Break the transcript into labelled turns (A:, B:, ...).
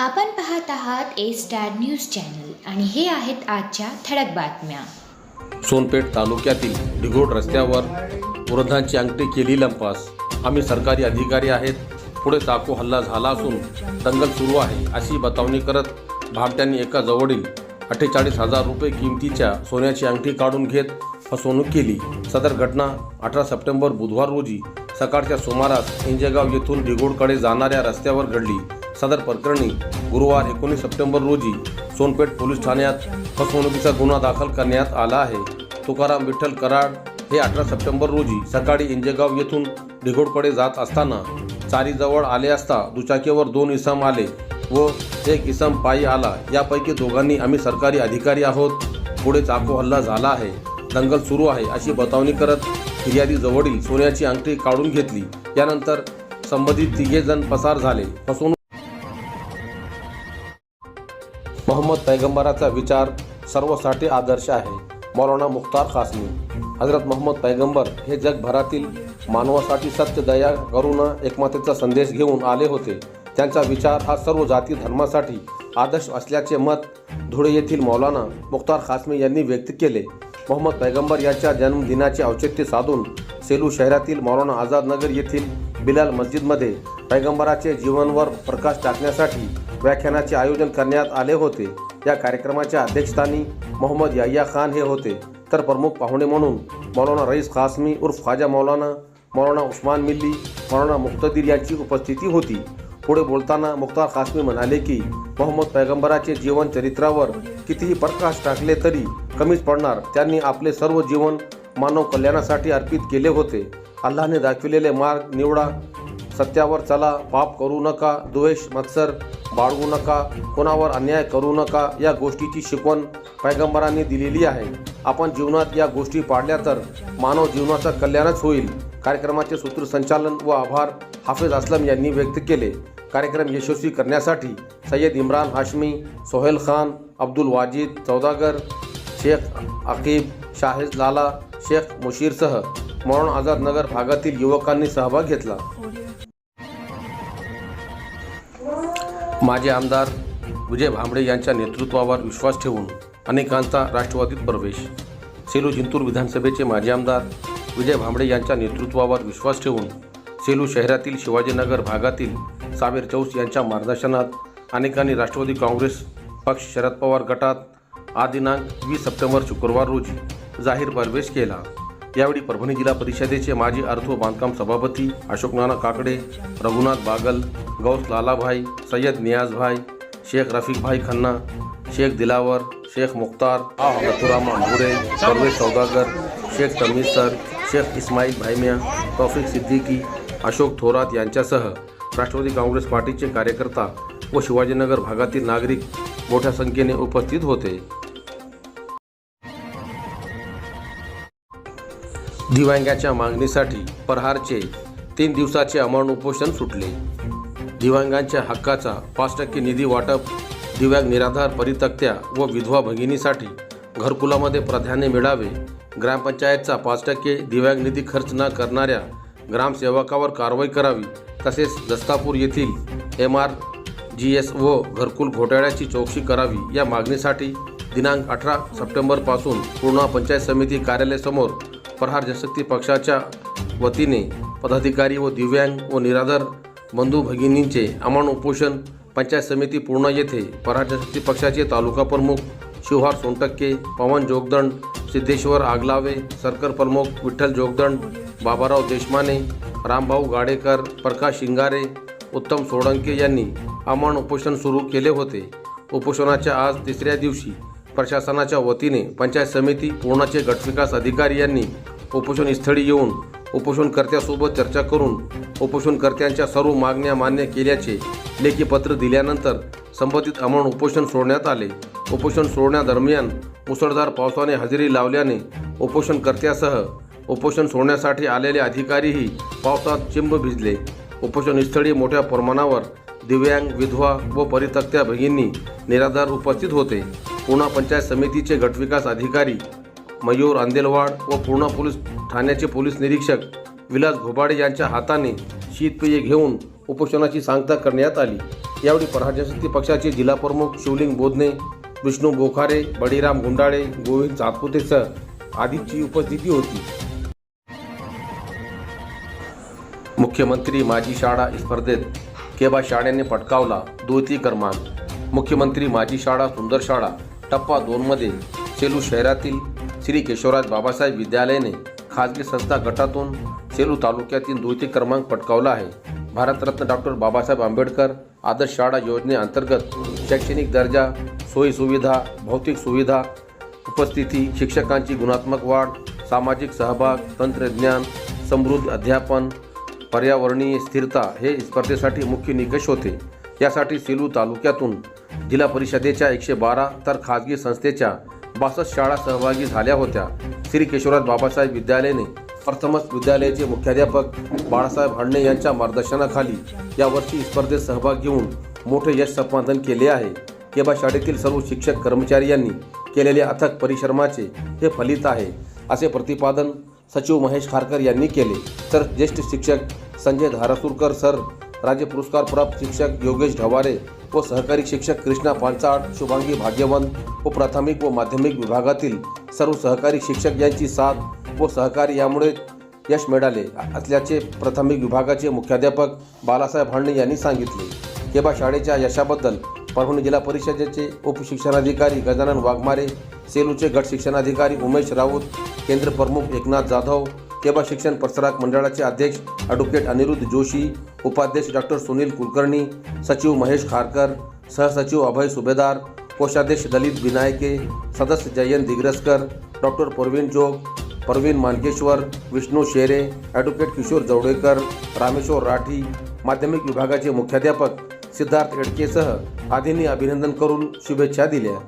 A: आपण पाहत आहात ए स्टार न्यूज चॅनल आणि हे आहेत आजच्या ठळक बातम्या.
B: सोनपेठ तालुक्यातील ढिगोड रस्त्यावर वृद्धांची अंगठी केली लंपास. आम्ही सरकारी अधिकारी आहेत. पुढे चाकू हल्ला झाला असून दंगल सुरू आहे अशी बतावणी करत भारत्यांनी एका जवळील अठ्ठेचाळीस हजार रुपये किमतीच्या सोन्याची अंगठी काढून घेत फसवणूक केली. सदर घटना अठरा सप्टेंबर बुधवार रोजी सकाळच्या सुमारास इंजेगाव येथून डिगोडकडे जाणाऱ्या रस्त्यावर घडली. सदर प्रकरणी गुरुवार एकोणीस सप्टेंबर रोजी सोनपेठ पोलीस ठाण्यात फसवणुकीचा गुन्हा दाखल करण्यात आला आहे. तुकाराम विठ्ठल कराड हे अठरा सप्टेंबर रोजी सकाळी इंजेगाव येथून डिघोडकडे जात असताना चारीजवळ आले असता दुचाकीवर दोन इसम आले व एक इसम पायी आला. यापैकी दोघांनी आम्ही सरकारी अधिकारी आहोत. पुढे चाकू हल्ला झाला आहे. दंगल सुरू आहे अशी बतावणी करत फिर्यादीजवळील सोन्याची अंगठी काढून घेतली. यानंतर संबंधित तिघे जण पसार झाले. फसवणूक मोहम्मद पैगंबराचा विचार सर्वसाठी आदर्श आहे. मौलाना मुख्तार खासमी हजरत मोहम्मद पैगंबर हे जगभरातील मानवासाठी सत्य दया करुणा एकमातेचा संदेश घेऊन आले होते. त्यांचा विचार हा सर्व जाती धर्मासाठी आदर्श असल्याचे मत धुळे येथील मौलाना मुख्तार खासमी यांनी व्यक्त केले. मोहम्मद पैगंबर यांच्या जन्मदिनाचे औचित्य साधून सेलू शहरातील मौलाना आझाद नगर येथील बिलाल मस्जिदमध्ये पैगंबराचे जीवनवर प्रकाश टाकण्यासाठी व्याख्यानाचे आयोजन करण्यात आले होते. या कार्यक्रमाच्या अध्यक्षस्थानी मोहम्मद याह्या खान हे होते. तर प्रमुख पाहुणे म्हणून मौलाना रईस खासमी उर्फ ख्वाजा मौलाना मौलाना उस्मान मिल्ली मौलाना मुक्तदीर यांची उपस्थिती होती. पुढे बोलताना मुख्तार खासमी म्हणाले की मोहम्मद पैगंबराचे जीवन चरित्रावर कितीही प्रकाश टाकले तरी कमीच पडणार. त्यांनी आपले सर्व जीवन मानव कल्याणासाठी अर्पित केले होते. अल्लाने दाखविलेले मार्ग निवडा. सत्यावर चला. पाप करू नका. द्वेष मत्सर बाळगू नका कोणावर अन्याय करू नका या गोष्टीची शिकवण पैगंबरांनी दिलेली आहे. आपण जीवनात या गोष्टी पाळल्या तर मानव जीवनाचा कल्याणच होईल. कार्यक्रमाचे सूत्रसंचालन व आभार हाफिज असलम यांनी व्यक्त केले. कार्यक्रम यशस्वी करण्यासाठी सय्यद इम्रान हाशमी सोहेल खान अब्दुल वाजिद चौदागर शेख अकीब शाहिद लाला शेख मुशीरसह मरण आझाद नगर भागातील युवकांनी सहभाग घेतला. माजी आमदार विजय भांबळे यांच्या नेतृत्वावर विश्वास ठेवून अनेकांचा राष्ट्रवादीत प्रवेश. सेलू जिंतूर विधानसभेचे माजी आमदार विजय भांबळे यांच्या नेतृत्वावर विश्वास ठेवून सेलू शहरातील शिवाजीनगर भागातील साबीर चौस यांच्या मार्गदर्शनात अनेकांनी राष्ट्रवादी काँग्रेस पक्ष शरद पवार गटात आदिनांक वीस सप्टेंबर शुक्रवार रोजी जाहीर प्रवेश केला. यावेळी परभणी जिल्हा परिषदेचे माजी अर्थ व बांधकाम सभापती अशोक नाना काकडे रघुनाथ बागल गौस लालाभाई सय्यद नियाजभाई शेख रफिकभाई खन्ना शेख दिलावर शेख मुख्तार रतुरामा भुरे परवेश सौदागर शेख तमीज सर शेख इस्माईल भाईमिया तौफिक सिद्दीकी अशोक थोरात यांच्यासह राष्ट्रवादी काँग्रेस पार्टीचे कार्यकर्ता व शिवाजीनगर भागातील नागरिक मोठ्या संख्येने उपस्थित होते. दिव्यांगाच्या मागणीसाठी प्रहारचे तीन दिवसाचे अमरण उपोषण सुटले. दिव्यांगांच्या हक्काचा पाच टक्के निधी वाटप दिव्यांग निराधार परितक्त्या व विधवा भगिनीसाठी घरकुलामध्ये प्राधान्य मिळावे ग्रामपंचायतचा पाच टक्के दिव्यांग निधी खर्च न करणाऱ्या ग्रामसेवकावर कारवाई करावी तसेच दस्तापूर येथील एम आर जी एस व घरकुल घोटाळ्याची चौकशी करावी या मागणीसाठी दिनांक अठरा सप्टेंबरपासून पूर्णा पंचायत समिती कार्यालयासमोर प्रहार जनशक्ती पक्षाच्या वतीने पदाधिकारी व दिव्यांग व निराधार बंधू भगिनींचे अमान उपोषण पंचायत समिती पूर्णा येथे प्रहार जनशक्ती पक्षाचे तालुका प्रमुख शिवहार सोनटक्के पवन जोगदंड सिद्धेश्वर आगलावे सरकर प्रमुख विठ्ठल जोगदंड बाबाराव देशमाने रामभाऊ गाडेकर प्रकाश शिंगारे उत्तम सोडंके यांनी अमान उपोषण सुरू केले होते. उपोषणाच्या आज तिसऱ्या दिवशी प्रशासनाच्या वतीने पंचायत समिती पूर्णाचे गटविकास अधिकारी यांनी उपोषणस्थळी येऊन उपोषणकर्त्यासोबत चर्चा करून उपोषणकर्त्यांच्या सर्व मागण्या मान्य केल्याचे लेखी पत्र दिल्यानंतर संबंधित अमरण उपोषण सोडण्यात आले. उपोषण सोडण्यादरम्यान मुसळधार पावसाने हजेरी लावल्याने उपोषणकर्त्यासह उपोषण सोडण्यासाठी आलेले अधिकारीही पावसात चिंब भिजले. उपोषणस्थळी मोठ्या प्रमाणावर दिव्यांग विधवा व परितक्त्या भगिनी निराधार उपस्थित होते. पूर्णा पंचायत समितीचे गटविकास अधिकारी मयूर आंदेलवाड व पूर्णा पोलीस ठाण्याचे पोलीस निरीक्षक विलास घोबाडे यांच्या हाताने शीतपेये घेऊन उपोषणाची सांगता करण्यात आली. यावेळी प्रहार पक्षाचे जिल्हाप्रमुख शिवलिंग बोधने विष्णू बोखारे बळीराम गुंडाळे गोविंद सातपुतेसह आदींची उपस्थिती होती. मुख्यमंत्री माझी शाळा स्पर्धेत केबा शाळेने पटकावला द्वितीय क्रमांक. मुख्यमंत्री माझी शाळा सुंदर शाळा टप्पा दोनमध्ये सेलू शहरातील श्री केशवराज बाबासाहेब विद्यालयाने खाजगी संस्था गटातून सेलू तालुक्यातील द्वितीय क्रमांक पटकावला आहे. भारतरत्न डॉक्टर बाबासाहेब आंबेडकर आदर्श शाळा योजनेअंतर्गत शैक्षणिक दर्जा सोयीसुविधा भौतिक सुविधा उपस्थिती शिक्षकांची गुणात्मक वाढ सामाजिक सहभाग तंत्रज्ञान समृद्ध अध्यापन पर्यावरणीय स्थिरता हे स्पर्धेसाठी मुख्य निकष होते. यासाठी सेलू तालुक्यातून जिल्हा परिषदेच्या एकशे बारा तर खाजगी संस्थेच्या बासष्ट शाळा सहभागी झाल्या होत्या. श्री केशवराज बाबासाहेब विद्यालयाने प्रथमच विद्यालयाचे मुख्याध्यापक बाळासाहेब हडणे यांच्या मार्गदर्शनाखाली यावर्षी स्पर्धेत सहभाग घेऊन मोठे यश संपादन केले आहे. केबा शाळेतील सर्व शिक्षक कर्मचारी यांनी केलेल्या अथक परिश्रमाचे हे फलित आहे असे प्रतिपादन सचिव महेश खारकर यांनी केले. तर ज्येष्ठ शिक्षक संजय धारासुरकर सर राज्य पुरस्कार प्राप्त शिक्षक योगेश ढवारे व सहकारी शिक्षक कृष्णा पांचाळ शुभांगी भाग्यवंत व प्राथमिक व माध्यमिक विभागातील सर्व सहकारी शिक्षक यांची साथ व सहकार्य यामुळे यश मिळाले असल्याचे प्राथमिक विभागाचे मुख्याध्यापक बालासाहेब हांडणे यांनी सांगितले. केबा शाळेच्या यशाबद्दल परभणी जिल्हा परिषदेचे उपशिक्षणाधिकारी गजानन वाघमारे सेलूचे गट शिक्षणाधिकारी उमेश राऊत केंद्र प्रमुख एकनाथ जाधव केबा शिक्षण प्रसारक मंडळाचे अध्यक्ष ॲडव्होकेट अनिरुद्ध जोशी उपाध्यक्ष डॉक्टर सुनील कुलकर्णी सचिव महेश खारकर सहसचिव अभय सुभेदार कोषाध्यक्ष दलित विनायके सदस्य जयंत दिग्रसकर डॉक्टर प्रवीण जोग परवीन मानकेश्वर विष्णू शेरे ॲडव्होकेट किशोर जवडेकर रामेश्वर राठी माध्यमिक विभागाचे मुख्याध्यापक सिद्धार्थ एडकेसह आदींनी अभिनंदन करून शुभेच्छा दिल्या.